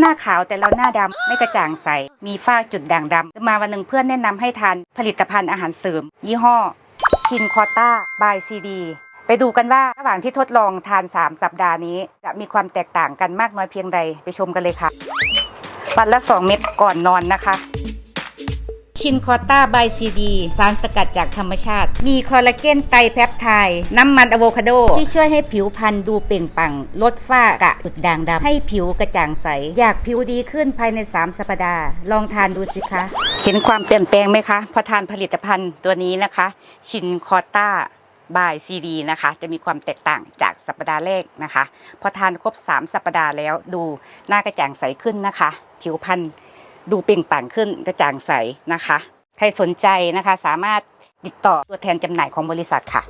หน้าขาวแต่เราหน้าดำไม่กระจ่างใส มีฝ้าจุดด่างดำมาวันหนึ่งเพื่อนแนะนำให้ทานผลิตภัณฑ์อาหารเสริม ยี่ห้อชินคอต้าบายซีดีไปดูกันว่าระหว่างที่ทดลองทาน 3 สัปดาห์นี้ จะมีความแตกต่างกันมากน้อยเพียงใดไปชมกันเลยค่ะวันละ 2 เม็ดก่อนนอนนะคะ ชินคอต้าบายซีดี สารสกัดจากธรรมชาติ มีคอลลาเจนไตรแพปไทด์น้ำมันอะโวคาโด ที่ช่วยให้ผิวพรรณดูเปล่งปลั่งลดฝ้ากระจุดด่างดำให้ผิวกระจ่างใส อยากผิวดีขึ้นภายใน 3 สัปดาห์ ลองทานดูสิคะ เห็นความเปลี่ยนแปลงไหมคะพอทานผลิตภัณฑ์ตัวนี้นะคะ ชินคอต้าบายซีดีนะคะ จะมีความแตกต่างจากสัปดาห์แรกนะคะ พอทานครบ 3 สัปดาห์แล้วดูหน้ากระจ่างใสขึ้นนะคะ ผิวพรรณ ดูเปล่งปลั่งขึ้นกระจ่างใสนะคะ ใครสนใจนะคะสามารถติดต่อตัวแทนจำหน่ายของบริษัทค่ะ